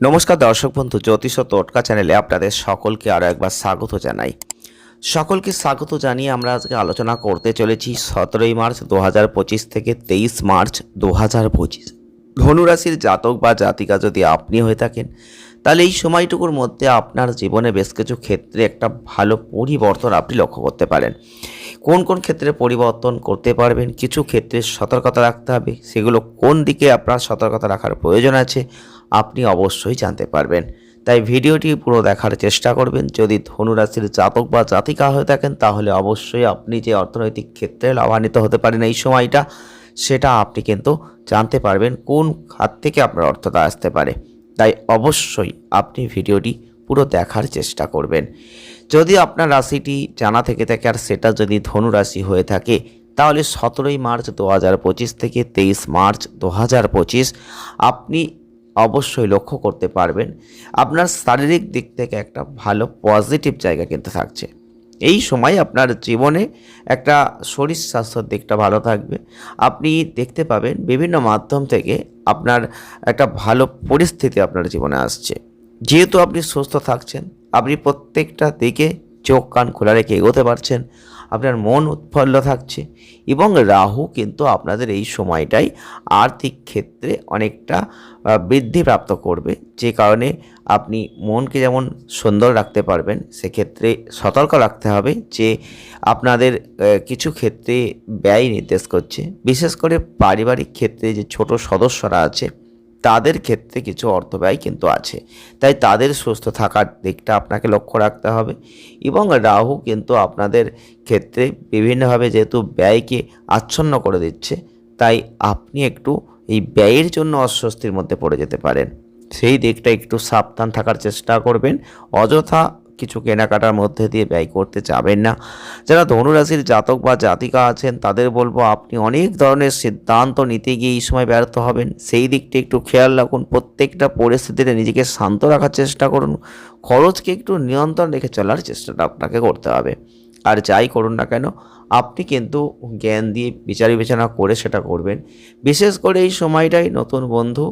নমস্কার দর্শক বন্ধু, জ্যোতিষ ও টোটকা চ্যানেলে আপনাদের সকলকে আরও একবার স্বাগত জানাই। সকলকে স্বাগত জানিয়ে আমরা আজকে আলোচনা করতে চলেছি সতেরোই মার্চ দু হাজার পঁচিশ থেকে তেইশ মার্চ দু হাজার পঁচিশ। ধনুরাশির জাতক বা জাতিকা যদি আপনি হয়ে থাকেন, তাহলে এই সময়টুকুর মধ্যে আপনার জীবনে বেশ কিছু ক্ষেত্রে একটা ভালো পরিবর্তন আপনি লক্ষ্য করতে পারেন। কোন কোন ক্ষেত্রে পরিবর্তন করতে পারবেন, কিছু ক্ষেত্রে সতর্কতা রাখতে হবে, সেগুলো কোন দিকে আপনার সতর্কতা রাখার প্রয়োজন আছে আপনি অবশ্যই জানতে পারবেন। তাই ভিডিওটি পুরো দেখার চেষ্টা করবেন। যদি ধনুরাশির জাতক বা জাতিকা হয়ে থাকেন, তাহলে অবশ্যই আপনি যে অর্থনৈতিক ক্ষেত্রে লাভান্বিত হতে পারেন এই সময়টা, সেটা আপনি কিন্তু জানতে পারবেন কোন খাত থেকে আপনার অর্থটা আসতে পারে। তাই অবশ্যই আপনি ভিডিওটি পুরো দেখার চেষ্টা করবেন। যদি আপনার রাশিটি জানা থেকে থাকে আর সেটা যদি ধনু রাশি হয়ে থাকে, তাহলে সতেরোই মার্চ দু হাজার পঁচিশ থেকে তেইশ মার্চ দু হাজার পঁচিশ আপনি অবশ্যই লক্ষ্য করতে পারবেন। আপনার শারীরিক দিক থেকে একটা ভালো পজিটিভ জায়গা কিন্তু থাকছে। এই সময় আপনার জীবনে একটা শরীর স্বাস্থ্যের দিকটা ভালো থাকবে। আপনি দেখতে পাবেন বিভিন্ন মাধ্যম থেকে আপনার একটা ভালো পরিস্থিতি আপনার জীবনে আসছে। যেহেতু আপনি সুস্থ থাকছেন, আপনি প্রত্যেকটা দিকে চোখ কান খোলা রেখে এগোতে পারছেন। আপনার মন উৎফুল্ল থাকছে এবং রাহু কিন্তু আপনাদের এই সময়টাই আর্থিক ক্ষেত্রে অনেকটা বৃদ্ধিপ্রাপ্ত করবে। যে কারণে আপনি মনকে যেমন সুন্দর রাখতে পারবেন, সেক্ষেত্রে সতর্ক রাখতে হবে যে আপনাদের কিছু ক্ষেত্রে ব্যয় নির্দেশ করছে। বিশেষ করে পারিবারিক ক্ষেত্রে যে ছোট সদস্যরা আছে তাদের ক্ষেত্রে কিছু অর্থ ব্যয় কিন্তু আছে। তাই তাদের সুস্থ থাকার দিকটা আপনাকে লক্ষ্য রাখতে হবে এবং রাহু কিন্তু আপনাদের ক্ষেত্রে বিভিন্নভাবে যেহেতু ব্যয়কে আচ্ছন্ন করে দিচ্ছে, তাই আপনি একটু এই ব্যয়ের জন্য অস্বস্তির মধ্যে পড়ে যেতে পারেন। সেই দিকটা একটু সাবধান থাকার চেষ্টা করবেন। অযথা কিছু কেনাকাটার মধ্যে দিয়ে ব্যয় করতে যাবেন না। যারা ধনুরাশির জাতক বা জাতিকা আছেন, তাদের বলব আপনি অনেক ধরনের সিদ্ধান্ত নিতে গিয়ে এই সময় ব্যর্থ হবেন। সেই দিকটি একটু খেয়াল রাখুন, প্রত্যেকটা পরিস্থিতিতে নিজেকে শান্ত রাখার চেষ্টা করুন। খরচকে একটু নিয়ন্ত্রণ রেখে চলার চেষ্টাটা আপনাকে করতে হবে। আর যাই করুন না কেন, আপনি কিন্তু জ্ঞান দিয়ে বিচার বিবেচনা করে সেটা করবেন। বিশেষ করে এই সময়টাই নতুন বন্ধু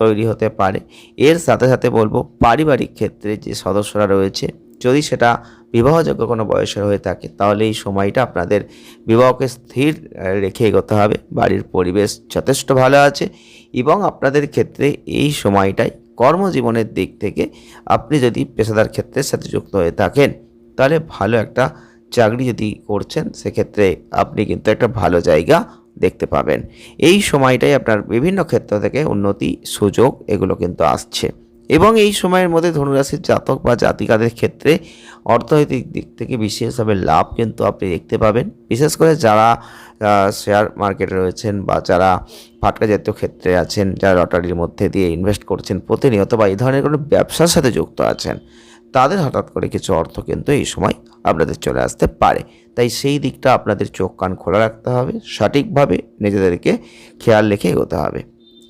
তৈরি হতে পারে। এর সাথে সাথে বলব, পারিবারিক ক্ষেত্রে যে সদস্যরা রয়েছে, যদি সেটা বিবাহযোগ্য কোনো বয়সের হয়ে থাকে, তাহলে এই সময়টা আপনাদের বিবাহকে স্থির রেখে এগোতে হবে। বাড়ির পরিবেশ যথেষ্ট ভালো আছে এবং আপনাদের ক্ষেত্রে এই সময়টাই কর্মজীবনের দিক থেকে আপনি যদি পেশাদার ক্ষেত্রের সাথে যুক্ত হয়ে থাকেন, তাহলে ভালো একটা চাকরি যদি করছেন, সেক্ষেত্রে আপনি কিন্তু একটা ভালো জায়গা দেখতে পাবেন। এই সময়টাই আপনার বিভিন্ন ক্ষেত্র থেকে উন্নতি সুযোগ এগুলো কিন্তু আসছে। এবং এই সময়ের মধ্যে ধনুরাশির জাতক বা জাতিকাদের ক্ষেত্রে অর্থনৈতিক দিক থেকে বিশেষভাবে লাভ কিন্তু আপনি দেখতে পাবেন। বিশেষ করে যারা শেয়ার মার্কেটে রয়েছেন বা যারা ফাটকা জাতীয় ক্ষেত্রে আছেন, যারা লটারির মধ্যে দিয়ে ইনভেস্ট করছেন, প্রতিনিয়ত বা এই ধরনের কোনো ব্যবসার সাথে যুক্ত আছেন তাদের হঠাৎ করে কিছু অর্থ কিন্তু এই সময় আপনাদের চলে আসতে পারে। তাই সেই দিকটা আপনাদের চোখ কান খোলা রাখতে হবে, সঠিকভাবে নিজেদেরকে খেয়াল রেখে এগোতে হবে।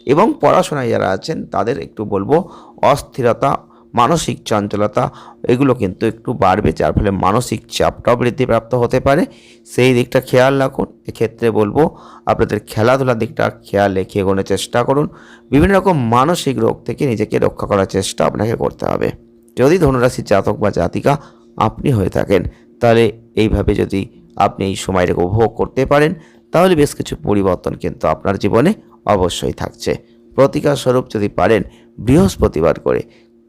এবং পড়াশোনায় যারা আছেন, তাদের একটু বলব, অস্থিরতা, মানসিক চঞ্চলতা, এগুলো কিন্তু একটু বাড়বে, যার ফলে মানসিক চাপটাও বৃদ্ধিপ্রাপ্ত হতে পারে। সেই দিকটা খেয়াল রাখুন। এক্ষেত্রে বলব, আপনাদের খেলাধুলার দিকটা খেয়াল রেখে এগোনোর চেষ্টা করুন। বিভিন্ন রকম মানসিক রোগ থেকে নিজেকে রক্ষা করার চেষ্টা আপনাকে করতে হবে। যদি ধনুরাশির জাতক বা জাতিকা আপনি হয়ে থাকেন, তাহলে এইভাবে যদি আপনি এই সময়টাকে উপভোগ করতে পারেন, তাহলে বেশ কিছু পরিবর্তন কিন্তু আপনার জীবনে অবশ্যই থাকছে। প্রতিকার স্বরূপ যদি পারেন, বৃহস্পতিবার করে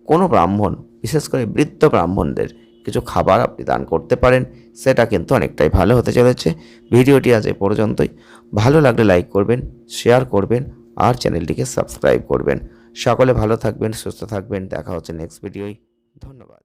কোনো ব্রাহ্মণ, বিশেষ করে বৃদ্ধ ব্রাহ্মণদের কিছু খাবার আপনি দান করতে পারেন, সেটা কিন্তু অনেকটাই ভালো হতে চলেছে। ভিডিওটি আজ এ পর্যন্তই। ভালো লাগলে লাইক করবেন, শেয়ার করবেন, আর চ্যানেলটিকে সাবস্ক্রাইব করবেন। সকলে ভালো থাকবেন, সুস্থ থাকবেন। দেখা হচ্ছে নেক্সট ভিডিওয়। ধন্যবাদ।